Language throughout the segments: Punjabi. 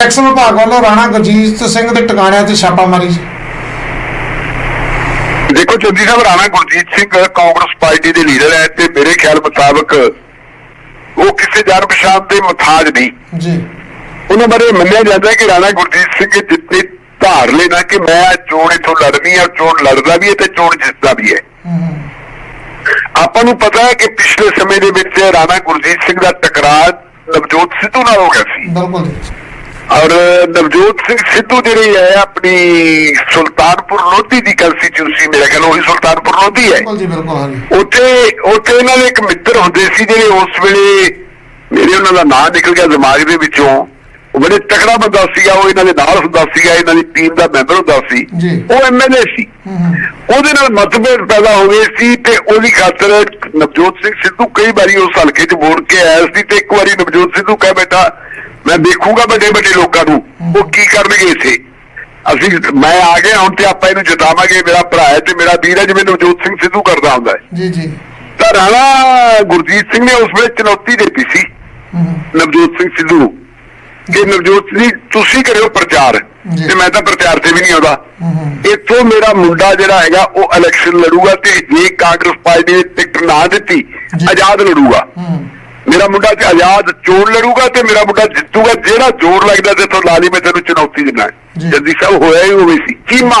ਟੈਕਸ ਵਿਭਾਗ ਵੱਲੋਂ ਰਾਣਾ ਗੁਰਜੀਤ ਸਿੰਘ ਦੇ ਟਿਕਾਣਿਆਂ ਤੇ ਛਾਪਾਮਾਰੀ ਦੇਖੋ ਚੰਦੀ ਸਾਹਿਬ ਰਾਣਾ ਗੁਰਜੀਤ ਸਿੰਘ ਕਾਂਗਰਸ ਪਾਰਟੀ ਦੇ ਲੀਡਰ ਹੈ ਤੇ ਮੇਰੇ ਖਿਆਲ ਮੁਤਾਬਕ ਉਹ ਕਿਸੇ ਜਾਣ ਪਛਾਣ ਦੇ ਮੁਤਾਜ ਨਹੀਂ। ਜੀ। ਉਹਨਾਂ ਬਾਰੇ ਮੰਨਿਆ ਜਾਂਦਾ ਹੈ ਕਿ ਰਾਣਾ ਗੁਰਜੀਤ ਸਿੰਘ ਜਿੱਤੇ ਧਾਰ ਲੈਣਾ ਕਿ ਮੈਂ ਚੋਣ ਇਥੋਂ ਲੜਨੀ ਹੈ ਚੋਣ ਲੜਦਾ ਵੀ ਹੈ ਤੇ ਚੋਣ ਜਿੱਤਦਾ ਵੀ ਹੈ ਹੂੰ। ਆਪਾਂ ਨੂੰ ਪਤਾ ਹੈ ਕਿ ਪਿਛਲੇ ਸਮੇਂ ਦੇ ਵਿੱਚ ਰਾਣਾ ਗੁਰਜੀਤ ਸਿੰਘ ਦਾ ਟਕਰਾਅ ਨਵਜੋਤ ਸਿੱਧੂ ਨਾਲ ਹੋ ਗਿਆ ਸੀ। ਬਿਲਕੁਲ ਜੀ। ਔਰ ਨਵਜੋਤ ਸਿੰਘ ਸਿੱਧੂ ਜਿਹੜੀ ਹੈ ਆਪਣੀ ਸੁਲਤਾਨਪੁਰ ਲੋਧੀ ਦੀ ਕੰਸਟੀਚੂਸੀ ਮੇਰੇ ਖਿਆਲ ਉਹੀ ਸੁਲਤਾਨਪੁਰ ਲੋਧੀ ਹੈ। ਬਿਲਕੁਲ ਜੀ ਬਿਲਕੁਲ ਹਾਂਜੀ। ਉੱਥੇ ਉੱਥੇ ਇਹਨਾਂ ਦੇ ਇੱਕ ਮਿੱਤਰ ਹੁੰਦੇ ਸੀ ਜਿਹੜੇ ਉਸ ਵੇਲੇ ਮੇਰੇ ਉਹਨਾਂ ਦਾ ਨਾਂ ਨਿਕਲ ਗਿਆ ਦਿਮਾਗ ਦੇ ਵਿੱਚੋਂ। ਬੜੇ ਤਕੜਾ ਬੰਦਾ ਸੀਗਾ ਉਹ ਇਹਨਾਂ ਦੇ ਨਾਲ ਹੁੰਦਾ ਸੀਗਾ ਇਹਨਾਂ ਦੀ ਟੀਮ ਦਾ ਮੈਂਬਰ ਹੁੰਦਾ ਸੀ। ਉਹ ਐਮਐਲਏ ਸੀ। ਉਹਦੇ ਨਾਲ ਮਤਭੇਦ ਪੈਦਾ ਹੋ ਗਏ ਸੀ ਤੇ ਉਹਦੀ ਖਾਤਰ ਨਵਜੋਤ ਸਿੰਘ ਸਿੱਧੂ ਕਈ ਵਾਰੀ ਉਸ ਹਲਕੇ 'ਚ ਵੋਟ ਕੇ ਆਇਆ ਸੀ ਤੇ ਇੱਕ ਵਾਰੀ ਨਵਜੋਤ ਸਿੱਧੂ ਕਹਿ ਬੈਠਾ ਮੈਂ ਦੇਖੂਗਾ ਵੱਡੇ ਵੱਡੇ ਲੋਕਾਂ ਨੂੰ। ਉਹ ਕੀ ਕਰਨਗੇ ਇੱਥੇ? ਅਸੀਂ ਮੈਂ ਆ ਗਿਆ ਹੁਣ ਤੇ ਆਪਾਂ ਇਹਨੂੰ ਜਿਤਾਵਾਂਗੇ ਮੇਰਾ ਭਰਾ ਹੈ ਤੇ ਮੇਰਾ ਵੀਰ ਹੈ ਜਿਵੇਂ ਨਵਜੋਤ ਸਿੰਘ ਸਿੱਧੂ ਕਰਦਾ ਹੁੰਦਾ ਹੈ। ਜੀ ਜੀ। ਤਾਂ ਰਾਣਾ ਗੁਰਜੀਤ ਸਿੰਘ ਨੇ ਉਸ ਵੇਲੇ ਚੁਣੌਤੀ ਦਿੱਤੀ ਸੀ। ਨਵਜੋਤ ਸਿੰਘ ਸਿੱਧੂ ਨੂੰ। ਕਿ ਨਵਜੋਤ ਸਿੰਘ ਤੁਸੀਂ ਕਰਿਓ ਪ੍ਰਚਾਰ ਜੀ। ਤੇ ਮੈਂ ਤਾਂ ਪ੍ਰਚਾਰ ਤੇ ਵੀ ਨਹੀਂ ਆਉਂਦਾ ਇੱਥੋਂ ਮੇਰਾ ਮੁੰਡਾ ਜਿਹੜਾ ਹੈਗਾ ਉਹ ਇਲੈਕਸ਼ਨ ਲੜੂਗਾ ਤੇ ਜੇ ਕਾਂਗਰਸ ਪਾਰਟੀ ਨੇ ਟਿਕਟ ਨਾ ਦਿੱਤੀ ਜੀ। ਆਜ਼ਾਦ ਲੜੂਗਾ ਮੇਰਾ ਮੁੰਡਾ ਤੇ ਆਜ਼ਾਦ ਚੋਣ ਲੜੂਗਾ ਤੇ ਮੇਰਾ ਮੁੰਡਾ ਜਿੱਤੂਗਾ ਜਿਹੜਾ ਜ਼ੋਰ ਲੱਗਦਾ ਤੇ ਤੋਂ ਲਾਲੀ ਮੈਂ ਤੈਨੂੰ ਚੁਣੌਤੀ ਦਿੰਦਾ ਜੀ। ਜੱਦੀ ਸਾਹਿਬ ਹੋਇਆ ਹੀ ਹੋਵੇ ਸੀ ਚੀਮਾ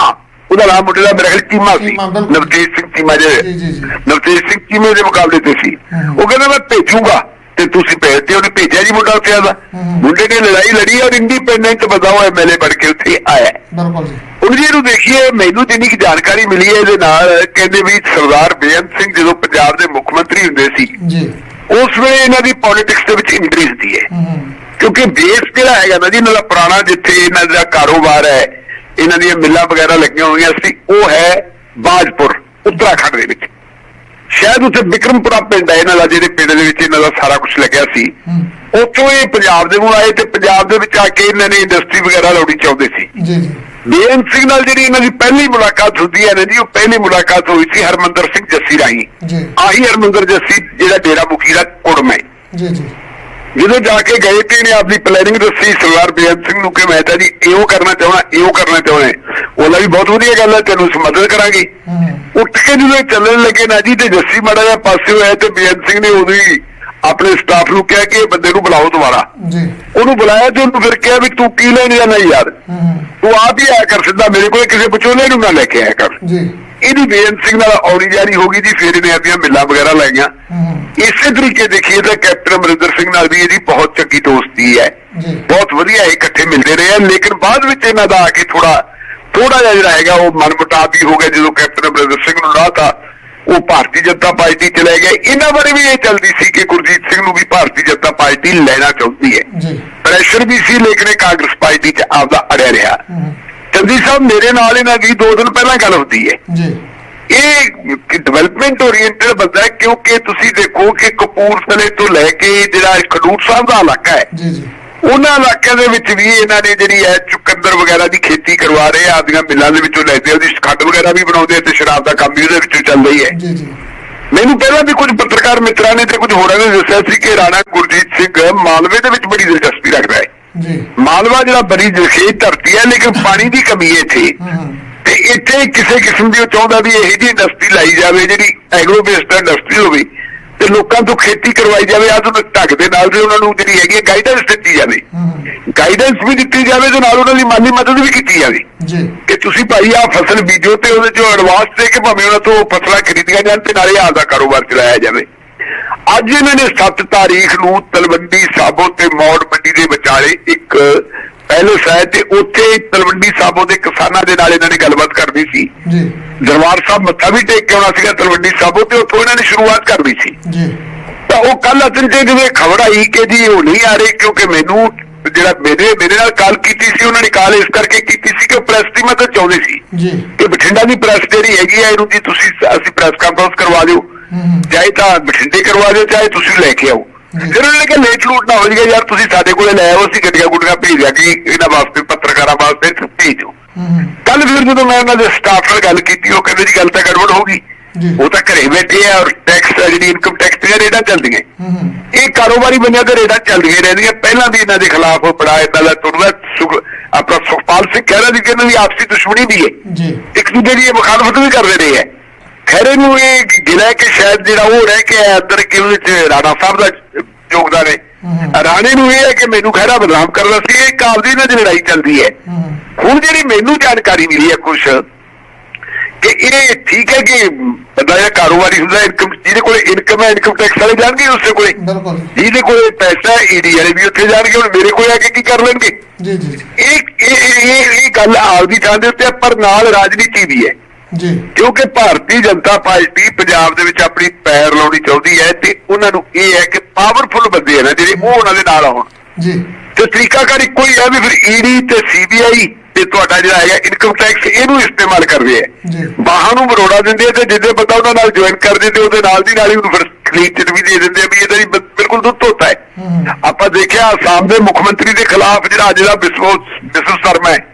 ਉਹਦਾ ਨਾਮ ਮੁੰਡੇ ਦਾ ਮੇਰਾ ਖਿਆਲ ਚੀਮਾ ਸੀ। ਨਵਤੇਜ ਸਿੰਘ ਚੀਮਾ ਜੀ, ਜਿਹੜੇ ਜੀ, ਜੀ। ਨਵਤੇਜ ਸਿੰਘ ਚੀਮੇ ਦੇ ਮੁਕਾਬਲੇ ਤੇ ਸੀ। ਉਹ ਕਹਿੰਦਾ ਮੈਂ ਭੇਜੂਗਾ ਤੇ ਤੁਸੀਂ ਭੇਜਦੇ ਉਹਨੇ ਭੇਜਿਆ ਜੀ ਮੁੰਡਾ ਉੱਥੇ ਆਦਾ। ਮੁੰਡੇ ਨੇ ਲੜਾਈ ਲੜੀ ਔਰ ਇੰਡੀਪੈਂਡੈਂਟ ਬਤਾਓ ਐਮਐਲਏ ਬਣ ਕੇ ਉੱਥੇ ਆਇਆ। ਬਿਲਕੁਲ ਜੀ। ਹੁਣ ਜੀ ਇਹਨੂੰ ਦੇਖੀਏ ਮੈਨੂੰ ਜਿੰਨੀ ਕੁ ਜਾਣਕਾਰੀ ਮਿਲੀ ਹੈ ਇਹਦੇ ਨਾਲ ਕਹਿੰਦੇ ਵੀ ਸਰਦਾਰ ਬੇਅੰਤ ਸਿੰਘ ਜਦੋਂ ਪੰਜਾਬ ਦੇ ਮੁੱਖ ਮੰਤਰੀ ਹੁੰਦੇ ਸੀ ਜੀ। ਉਸ ਵੇਲੇ ਇਹਨਾਂ ਦੀ ਪੋਲਿਟਿਕਸ ਦੇ ਵਿੱਚ ਇੰਟਰੀ ਹੁੰਦੀ ਹੈ ਕਿਉਂਕਿ ਬੇਸ ਜਿਹੜਾ ਹੈਗਾ ਨਾ ਜੀ ਇਹਨਾਂ ਦਾ ਪੁਰਾਣਾ ਜਿੱਥੇ ਇਹਨਾਂ ਦਾ ਕਾਰੋਬਾਰ ਹੈ ਇਹਨਾਂ ਦੀਆਂ ਮਿੱਲਾਂ ਵਗੈਰਾ ਲੱਗੀਆਂ ਹੋਈਆਂ ਸੀ ਉਹ ਹੈ ਬਾਜਪੁਰ ਉੱਤਰਾਖੰਡ ਦੇ ਵਿੱਚ। ਸ਼ਾਇਦ ਉੱਥੇ ਵਿਕਰਮਪੁਰਾ ਪਿੰਡ ਹੈ ਇਹਨਾਂ ਦਾ ਜਿਹੜੇ ਪਿੰਡ ਦੇ ਵਿੱਚ ਇਹਨਾਂ ਦਾ ਸਾਰਾ ਕੁਝ ਲੱਗਿਆ ਸੀ। ਉੱਥੋਂ ਇਹ ਪੰਜਾਬ ਦੇ ਨੂੰ ਆਏ ਤੇ ਪੰਜਾਬ ਦੇ ਵਿੱਚ ਆ ਕੇ ਇਹਨਾਂ ਨੇ ਇੰਡਸਟਰੀ ਵਗੈਰਾ ਲਾਉਣੀ ਚਾਹੁੰਦੇ ਸੀ। ਜੀ ਜੀ। ਬੇਅੰਤ ਸਿੰਘ ਨਾਲ ਜਿਹੜੀ ਇਹਨਾਂ ਦੀ ਪਹਿਲੀ ਮੁਲਾਕਾਤ ਹੁੰਦੀ ਹੈ ਨਾ ਜੀ ਉਹ ਪਹਿਲੀ ਮੁਲਾਕਾਤ ਹੋਈ ਸੀ ਹਰਮੰਦਰ ਸਿੰਘ ਜੱਸੀ ਰਾਹੀਂ। ਜੀ। ਆਹੀ ਹਰਮੰਦਰ ਜੱਸੀ ਜਿਹੜਾ ਡੇਰਾ ਮੁਖੀ ਦਾ ਕੁੜਮ ਹੈ। ਜੀ ਜੀ। ਜਦੋਂ ਜਾ ਕੇ ਗਏ ਤੇ ਇਹਨੇ ਆਪਣੀ ਪਲੈਨਿੰਗ ਦੱਸੀ ਸਰਦਾਰ ਬੇਅੰਤ ਸਿੰਘ ਨੂੰ ਕਿ ਮੈਂ ਤਾਂ ਜੀ ਇਹੋ ਕਰਨਾ ਚਾਹਣਾ ਇਹੋ ਕਰਨਾ ਚਾਹਣਾ ਉਹਨਾਂ ਵੀ ਬਹੁਤ ਵਧੀਆ ਗੱਲ ਹੈ ਤੈਨੂੰ ਮਦਦ ਕਰਾਂਗੇ। ਉੱਠ ਕੇ ਜਦੋਂ ਚੱਲਣ ਲੱਗੇ ਨਾ ਜੀ ਤੇ ਜੱਸੀ ਮਾੜਾ ਜਿਹਾ ਪਾਸੇ ਹੋਇਆ ਤੇ ਬੇਅੰਤ ਸਿੰਘ ਨੇ ਉਦੋਂ ਹੀ ਆਪਣੇ ਸਟਾਫ ਨੂੰ ਕਿਹਾ ਕਿ ਬੰਦੇ ਨੂੰ ਬੁਲਾਓ ਦੁਬਾਰਾ। ਜੀ। ਉਹਨੂੰ ਬੁਲਾਇਆ ਤੇ ਉਹਨੂੰ ਫਿਰ ਕਿਹਾ ਵੀ ਤੂੰ ਕੀ ਲੈਣ ਜਾਣਾ ਯਾਰ? ਤੂੰ ਆਪ ਹੀ ਆਇਆ ਕਰ ਸਿੱਧਾ ਮੇਰੇ ਕੋਲ ਕਿਸੇ ਵਿਚੋਲੇ ਨੂੰ ਨਾ ਲੈ ਕੇ ਆਇਆ ਕਰ। ਜੀ। ਇਹਦੀ ਬੇਅੰਤ ਸਿੰਘ ਨਾਲ ਔਰੀ ਜਾਰੀ ਹੋ ਗਈ ਜੀ ਫਿਰ ਇਹਨੇ ਆਪਣੀਆਂ ਮਿੱਲਾਂ ਵਗੈਰਾ ਲਾਈਆਂ। ਇਸੇ ਤਰੀਕੇ ਦੇਖੀਏ ਤਾਂ ਕੈਪਟਨ ਅਮਰਿੰਦਰ ਸਿੰਘ ਨਾਲ ਵੀ ਇਹਦੀ ਬਹੁਤ ਚੰਗੀ ਦੋਸਤੀ ਹੈ। ਬਹੁਤ ਵਧੀਆ ਇਕੱਠੇ ਮਿਲਦੇ ਰਹੇ ਆ ਲੇਕਿਨ ਬਾਅਦ ਵਿੱਚ ਇਹਨਾਂ ਦਾ ਆ ਕੇ ਥੋੜਾ ਥੋੜਾ ਜਿਹਾ ਜਿਹੜਾ ਹੈਗਾ ਉਹ ਮਨਮੁਟਾਵ ਵੀ ਹੋ ਗਿਆ ਜਦੋਂ ਕੈਪਟਨ ਅਮਰਿੰਦਰ ਸਿੰਘ ਨੂੰ ਲਾਤਾ। ਉਹ ਭਾਰਤੀ ਜਨਤਾ ਪਾਰਟੀ ਚਲੇ ਗਏ ਇਹਨਾਂ ਬਾਰੇ ਵੀ ਇਹ ਚੱਲਦੀ ਸੀ ਕਿ ਗੁਰਜੀਤ ਸਿੰਘ ਨੂੰ ਵੀ ਭਾਰਤੀ ਜਨਤਾ ਪਾਰਟੀ ਲੈਣਾ ਚਾਹੁੰਦੀ ਹੈ। ਜੀ। ਪ੍ਰੈਸ਼ਰ ਵੀ ਸੀ ਲੇਕਿਨ ਕਾਂਗਰਸ ਪਾਰਟੀ 'ਚ ਆਪਦਾ ਅੜਿਆ ਰਿਹਾ। ਚੰਦੀ ਸਾਹਿਬ ਮੇਰੇ ਨਾਲ ਇਹਨਾਂ ਦੀ ਦੋ ਦਿਨ ਪਹਿਲਾਂ ਗੱਲ ਹੁੰਦੀ ਹੈ। ਜੀ। ਇਹ ਡਿਵੈਲਪਮੈਂਟ ਓਰੀਐਂਟਡ ਬੰਦਾ ਹੈ ਕਿਉਂਕਿ ਤੁਸੀਂ ਦੇਖੋ ਕਿ ਕਪੂਰਥਲੇ ਤੋਂ ਲੈ ਕੇ ਜਿਹੜਾ ਖਡੂਰ ਸਾਹਿਬ ਦਾ ਇਲਾਕਾ ਹੈ ਜੀ ਜੀ। ਉਹਨਾਂ ਇਲਾਕਿਆਂ ਦੇ ਵਿੱਚ ਵੀ ਇਹਨਾਂ ਨੇ ਜਿਹੜੀ ਹੈ ਚੁਕੰਦਰ ਵਗੈਰਾ ਦੀ ਖੇਤੀ ਕਰਵਾ ਰਹੇ ਆ ਆਪਦੀਆਂ ਮਿੱਲਾਂ ਦੇ ਵਿੱਚੋਂ ਲੈਦੇ ਉਹਦੀ ਖੰਡ ਵਗੈਰਾ ਵੀ ਬਣਾਉਂਦੇ ਤੇ ਸ਼ਰਾਬ ਦਾ ਕੰਮ ਵੀ ਉਹਦੇ ਵਿੱਚੋਂ ਚੱਲ ਰਹੀ ਹੈ। ਜੀ ਜੀ। ਮੈਨੂੰ ਪਹਿਲਾਂ ਵੀ ਕੁਝ ਪੱਤਰਕਾਰ ਮਿੱਤਰਾਂ ਨੇ ਤੇ ਕੁਝ ਹੋਰਾਂ ਨੇ ਦੱਸਿਆ ਸੀ ਕਿ ਰਾਣਾ ਗੁਰਜੀਤ ਸਿੰਘ ਮਾਲਵੇ ਦੇ ਵਿੱਚ ਬੜੀ ਦਿਲਚਸਪੀ ਰੱਖਦਾ ਹੈ। ਜੀ। ਮਾਲਵਾ ਜਿਹੜਾ ਬੜੀ ਜਖੇਤ ਧਰਤੀ ਹੈ ਲੇਕਿਨ ਪਾਣੀ ਦੀ ਕਮੀ ਹੈ ਇੱਥੇ। ਹੂੰ ਹੂੰ। ਤੇ ਇੱਥੇ ਕਿਸੇ ਕਿਸਮ ਦੀ ਚਾਹੁੰਦਾ ਵੀ ਇਹੋ ਜਿਹੀ ਇੰਡਸਟਰੀ ਲਾਈ ਜਾਵੇ ਜਿਹੜੀ ਐਗਰੋ ਬੇਸਡ ਇੰਡਸਟਰੀ ਹੋਵੇ। ਤੇ ਲੋਕਾਂ ਤੋਂ ਖੇਤੀ ਕਰਵਾਈ ਜਾਵੇ ਆ ਤੁਹਾਨੂੰ ਢੱਕ ਦੇ ਨਾਲ ਵੀ ਉਹਨਾਂ ਨੂੰ ਜਿਹੜੀ ਹੈਗੀ ਗਾਈਡੈਂਸ ਦਿੱਤੀ ਜਾਵੇ। ਗਾਈਡੈਂਸ ਵੀ ਦਿੱਤੀ ਜਾਵੇ ਤੇ ਨਾਲ ਉਹਨਾਂ ਦੀ ਮਾਲੀ ਮਦਦ ਵੀ ਕੀਤੀ ਜਾਵੇ। ਜੀ। ਕਿ ਤੁਸੀਂ ਭਾਈ ਆ ਫਸਲ ਬੀਜੋ ਤੇ ਉਹਦੇ ਚੋਂ ਐਡਵਾਂਸ ਦੇ ਕੇ ਭਾਵੇਂ ਉਹਨਾਂ ਤੋਂ ਫਸਲਾਂ ਖਰੀਦੀਆਂ ਜਾਣ ਤੇ ਨਾਲੇ ਆਪਦਾ ਕਾਰੋਬਾਰ ਚਲਾਇਆ ਜਾਵੇ। ਅੱਜ ਇਹਨਾਂ ਨੇ 7 ਤਾਰੀਖ ਨੂੰ ਤਲਵੰਡੀ ਸਾਬੋ ਤੇ ਮੌੜ ਮੰਡੀ ਦੇ ਵਿਚਾਲੇ ਇੱਕ ਪੈਲਸ ਹੈ ਤੇ ਉੱਥੇ ਤਲਵੰਡੀ ਸਾਬੋ ਦੇ ਕਿਸਾਨਾਂ ਦੇ ਨਾਲ ਇਹਨਾਂ ਨੇ ਗੱਲਬਾਤ ਕਰਨੀ ਸੀ। ਜੀ। ਦਰਬਾਰ ਸਾਹਿਬ ਮੱਥਾ ਵੀ ਟੇਕ ਕੇ ਆਉਣਾ ਸੀਗਾ ਤਲਵੰਡੀ ਸਾਬੋ ਤੇ ਉੱਥੋਂ ਇਹਨਾਂ ਨੇ ਸ਼ੁਰੂਆਤ ਕਰਨੀ ਸੀ। ਜੀ। ਤਾਂ ਉਹ ਕੱਲ ਅਤਨ ਤੇ ਜਦੋਂ ਖਬਰ ਆਈ ਕਿ ਜੀ ਉਹ ਨਹੀਂ ਆ ਰਹੇ ਕਿਉਂਕਿ ਮੈਨੂੰ ਜਿਹੜਾ ਮੇਰੇ ਮੇਰੇ ਨਾਲ ਕਾਲ ਕੀਤੀ ਸੀ ਉਹਨਾਂ ਨੇ ਕਾਲ ਇਸ ਕਰਕੇ ਕੀਤੀ ਸੀ ਕਿ ਪ੍ਰੈਸ ਦੀ ਮਦਦ ਚਾਹੁੰਦੇ ਸੀ। ਜੀ। ਕਿ ਬਠਿੰਡਾ ਦੀ ਪ੍ਰੈਸ ਜਿਹੜੀ ਹੈਗੀ ਹੈ ਇਹਨੂੰ ਜੀ ਤੁਸੀਂ ਅਸੀਂ ਪ੍ਰੈਸ ਕਾਨਫਰੰਸ ਕਰਵਾ ਦਿਓ। ਚਾਹੇ ਤਾਂ ਬਠਿੰਡੇ ਕਰਵਾ ਦਿਓ ਚਾਹੇ ਤੁਸੀਂ ਲੈ ਕੇ ਆਓ। ਫਿਰ ਉਹਨੇ ਕਿਹਾ ਲੇਟ ਲੂਟ ਨਾ ਹੋ ਜਾਏਗਾ ਯਾਰ ਤੁਸੀਂ ਸਾਡੇ ਕੋਲੇ ਲੈ ਆਓ ਅਸੀਂ ਗੱਡੀਆਂ ਗੁੱਡੀਆਂ ਭੇਜ ਦਿਆਂਗੇ ਇਹਨਾਂ ਵਾਸਤੇ ਪੱਤਰਕਾਰਾਂ ਵਾਸਤੇ ਭੇਜ। ਕੱਲ ਫਿਰ ਜਦੋਂ ਮੈਂ ਉਹਨਾਂ ਦੇ ਸਟਾਫ ਨਾਲ ਗੱਲ ਕੀਤੀ ਉਹ ਕਹਿੰਦੇ ਜੀ ਗੱਲ ਤਾਂ ਗੜਬੜ ਹੋ ਗਈ। ਉਹ ਤਾਂ ਘਰੇ ਬੈਠੇ ਆ ਔਰ ਟੈਕਸ ਜਿਹੜੀ ਇਨਕਮ ਟੈਕਸ ਦੀਆਂ ਰੇਡਾਂ ਚੱਲਦੀਆਂ। ਇਹ ਕਾਰੋਬਾਰੀ ਬੰਦਿਆਂ ਤੇ ਰੇਡਾਂ ਚੱਲਦੀਆਂ ਰਹਿੰਦੀਆਂ। ਪਹਿਲਾਂ ਵੀ ਇਹਨਾਂ ਦੇ ਖਿਲਾਫ ਬੜਾ ਇਦਾਂ ਦਾ ਤੁਰਦਾ ਸੁਖ- ਆਪਣਾ ਸੁਖਪਾਲ ਸਿੰਘ ਖਹਿਰਾ ਦੀ ਕਹਿੰਦੇ ਵੀ ਆਪਸੀ ਦੁਸ਼ਮਣੀ ਵੀ ਹੈ। ਜੀ। ਇੱਕ ਦੂਜੇ ਦੀ ਇਹ ਮੁਖਾਲਫਤ ਵੀ ਕਰਦੇ ਰਹੇ ਹੈ ਖੈਰੇ ਨੂੰ ਇਹ ਗਿਲਾ ਕਿ ਸ਼ਾਇਦ ਜਿਹੜਾ ਉਹ ਰਹਿ ਕੇ ਆਇਆ ਅੰਦਰ ਕਿ ਉਹਦੇ ਰਾਣਾ ਸਾਹਿਬ ਦਾ ਯੋਗਦਾਨ ਹੈ। ਰਾਣੇ ਨੂੰ ਇਹ ਹੈ ਕਿ ਮੈਨੂੰ ਖਹਿਰਾ ਬਦਨਾਮ ਕਰਦਾ ਸੀ ਇਹ ਕਾਲ ਦੀ ਇਹਨਾਂ ਦੀ ਲੜਾਈ ਚੱਲਦੀ ਹੈ। ਹੁਣ ਜਿਹੜੀ ਮੈਨੂੰ ਜਾਣਕਾਰੀ ਮਿਲੀ ਹੈ ਕੁਛ ਕਿ ਇਹ ਠੀਕ ਹੈ ਕਿ ਬੰਦਾ ਕਾਰੋਬਾਰੀ ਹੁੰਦਾ ਇਨਕਮ ਜਿਹਦੇ ਕੋਲ ਇਨਕਮ ਹੈ ਇਨਕਮ ਟੈਕਸ ਵਾਲੇ ਜਾਣਗੇ ਉਸੇ ਕੋਲੇ। ਜਿਹਦੇ ਕੋਲੇ ਪੈਸਾ ਈਡੀ ਵਾਲੇ ਵੀ ਉੱਥੇ ਜਾਣਗੇ ਹੁਣ ਮੇਰੇ ਕੋਲੇ ਆ ਕੇ ਕੀ ਕਰ ਲੈਣਗੇ? ਜੀ ਜੀ ਇਹ ਇਹ ਇਹ ਗੱਲ ਆਪਦੀ ਥਾਂ ਦੇ ਉੱਤੇ ਪਰ ਨਾਲ ਰਾਜਨੀਤੀ ਵੀ ਹੈ। ਜੀ। ਕਿਉਂਕਿ ਭਾਰਤੀ ਜਨਤਾ ਪਾਰਟੀ ਪੰਜਾਬ ਦੇ ਵਿੱਚ ਆਪਣੀ ਪੈਰ ਲਾਉਣੀ ਚਾਹੁੰਦੀ ਹੈ ਤੇ ਉਹਨਾਂ ਨੂੰ ਇਹ ਹੈ ਕਿ ਪਾਵਰਫੁਲ ਬੰਦੇ ਆ ਨਾ ਜਿਹੜੇ ਉਹ ਉਹਨਾਂ ਦੇ ਨਾਲ ਆਉਣ। ਜੀ। ਤੇ ਤਰੀਕਾਕਾਰ ਇੱਕੋ ਹੀ ਹੈ ਵੀ ਫਿਰ ਈਡੀ ਤੇ ਸੀਬੀਆਈ ਤੇ ਤੁਹਾਡਾ ਜਿਹੜਾ ਹੈਗਾ ਇਨਕਮ ਟੈਕਸ ਇਹਨੂੰ ਇਸਤੇਮਾਲ ਕਰਦੇ ਆ। ਜੀ। ਬਾਹਾਂ ਨੂੰ ਮਰੋੜਾ ਦਿੰਦੇ ਆ ਤੇ ਜਿੱਦੇ ਬੰਦਾ ਉਹਨਾਂ ਨਾਲ ਜੁਆਇਨ ਕਰ ਜੇ ਤੇ ਉਹਦੇ ਨਾਲ ਦੀ ਨਾਲ ਹੀ ਉਹਨੂੰ ਫਿਰ ਕਲੀਨ ਚਿੱਟ ਵੀ ਦੇ ਦਿੰਦੇ ਆ ਵੀ ਇਹਦਾ ਬਿਲਕੁਲ ਦੁੱਧ ਧੋਤਾ ਹੈ। ਆਪਾਂ ਦੇਖਿਆ ਆਸਾਮ ਦੇ ਮੁੱਖ ਮੰਤਰੀ ਦੇ ਖਿਲਾਫ ਜਿਹੜਾ ਅੱਜ ਦਾ ਵਿਸ਼ਵ ਸ਼ਰਮਾ ਹੈ।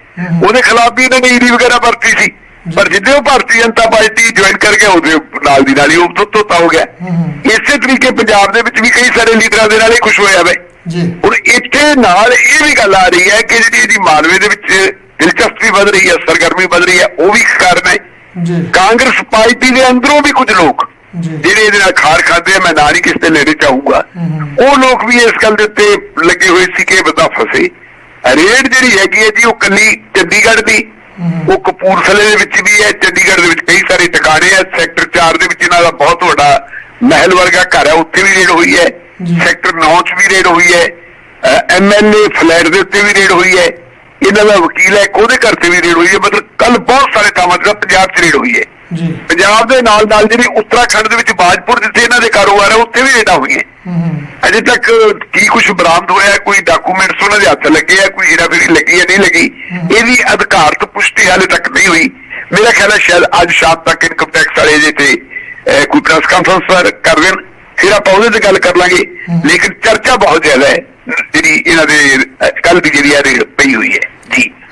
ਉਹਦੇ ਖਿਲਾਫ ਵੀ ਇਹਨਾਂ ਨੇ ਈਡੀ ਵਗੈਰਾ ਵਰਤੀ ਸੀ। ਪਰ ਜਿੱਦੇ ਉਹ ਭਾਰਤੀ ਜਨਤਾ ਪਾਰਟੀ ਜੁਆਇਨ ਕਰ ਗਿਆ ਉਹਦੇ ਨਾਲ ਦੀ ਨਾਲ ਹੀ ਉਹ ਧੋਤਾ ਹੋ ਗਿਆ। ਇਸੇ ਤਰੀਕੇ ਪੰਜਾਬ ਦੇ ਵਿੱਚ ਵੀ ਕਈ ਸਾਰੇ ਲੀਡਰਾਂ ਦੇ ਨਾਲ ਇਹ ਕੁਝ ਹੋਇਆ ਜੀ। ਹੁਣ ਇੱਥੇ ਨਾਲ ਇਹ ਵੀ ਗੱਲ ਆ ਰਹੀ ਹੈ ਕਿ ਜਿਹੜੀ ਇਹਦੀ ਮਾਲਵੇ ਦੇ ਵਿੱਚ ਦਿਲਚਸਪੀ ਵਧ ਰਹੀ ਹੈ ਸਰਗਰਮੀ ਵਧ ਰਹੀ ਹੈ ਉਹ ਵੀ ਕਾਰਨ ਹੈ। ਜੀ। ਕਾਂਗਰਸ ਪਾਰਟੀ ਦੇ ਅੰਦਰੋਂ ਵੀ ਕੁਝ ਲੋਕ ਜਿਹੜੇ ਇਹਦੇ ਨਾਲ ਖਾਰ ਖਾਦੇ ਮੈਂ ਨਾ ਨਹੀਂ ਕਿਸੇ ਤੇ ਲੈਣੇ ਚਾਹੂੰਗਾ। ਉਹ ਲੋਕ ਵੀ ਇਸ ਗੱਲ ਦੇ ਉੱਤੇ ਲੱਗੇ ਹੋਏ ਸੀ ਕਿ ਬੰਦਾ ਫਸੇ। ਰੇਡ ਜਿਹੜੀ ਹੈਗੀ ਹੈ ਜੀ ਉਹ ਕੱਲੀ ਚੰਡੀਗੜ੍ਹ ਦੀ। ਉਹ ਕਪੂਰਥਲੇ ਦੇ ਵਿੱਚ ਵੀ ਹੈ ਚੰਡੀਗੜ੍ਹ ਦੇ ਵਿੱਚ ਕਈ ਸਾਰੇ ਟਿਕਾਣੇ ਆ ਸੈਕਟਰ 4 ਦੇ ਵਿੱਚ ਇਹਨਾਂ ਦਾ ਬਹੁਤ ਵੱਡਾ ਮਹਿਲ ਵਰਗਾ ਘਰ ਹੈ ਉੱਥੇ ਵੀ ਰੇਡ ਹੋਈ ਹੈ। ਸੈਕਟਰ 9 'ਚ ਵੀ ਰੇਡ ਹੋਈ ਹੈ ਐਮਐਲਏ ਫਲੈਟ ਦੇ ਉੱਤੇ ਵੀ ਰੇਡ ਹੋਈ ਹੈ ਇਹਨਾਂ ਦਾ ਵਕੀਲ ਹੈ ਉਹਦੇ ਘਰ ਤੇ ਵੀ ਰੇਡ ਹੋਈ ਹੈ ਮਤਲਬ ਕੱਲ ਬਹੁਤ ਸਾਰੇ ਥਾਵਾਂ ਤੇ ਪੰਜਾਬ 'ਚ ਰੇਡ ਹੋਈ ਹੈ। ਜੀ। ਪੰਜਾਬ ਦੇ ਨਾਲ ਨਾਲ ਜਿਹੜੀ ਉੱਤਰਾਖੰਡ ਦੇ ਵਿੱਚ ਬਾਜਪੁਰ ਜਿੱਥੇ ਇਹਨਾਂ ਦੇ ਕਾਰੋਬਾਰ ਹੈ ਉੱਥੇ ਵੀ ਰੇਡਾਂ ਹੋਈਆਂ। ਹੂੰ ਹੂੰ ਅਜੇ ਤੱਕ ਕੀ ਕੁਝ ਬਰਾਮਦ ਹੋਇਆ, ਕੋਈ ਡਾਕੂਮੈਂਟਸ ਉਹਨਾਂ ਦੇ ਹੱਥ ਲੱਗੇ ਆ, ਕੋਈ ਹੀਰਾਫੇਰੀ ਲੱਗੀ ਹੈ ਨਹੀਂ ਲੱਗੀ, ਇਹਦੀ ਅਧਿਕਾਰਤ ਪੁਸ਼ਟੀ ਹਾਲੇ ਤੱਕ ਨਹੀਂ ਹੋਈ। ਮੇਰਾ ਖਿਆਲ ਹੈ ਸ਼ਾਇਦ ਅੱਜ ਸ਼ਾਮ ਤੱਕ ਇਨਕਮ ਟੈਕਸ ਵਾਲੇ ਜੇ ਤੇ ਕੋਈ ਪ੍ਰੈਸ ਕਾਨਫਰੰਸ ਕਰ ਦੇਣ ਫਿਰ ਆਪਾਂ ਉਹਦੇ ਤੇ ਗੱਲ ਕਰ ਲਾਂਗੇ। ਲੇਕਿਨ ਚਰਚਾ ਬਹੁਤ ਜ਼ਿਆਦਾ ਹੈ, ਜਿਹੜੀ ਇਹਨਾਂ ਦੇ ਕੱਲ ਦੀ ਜਿਹੜੀ ਹੈ ਪਈ ਹੋਈ ਹੈ। ਜੀ।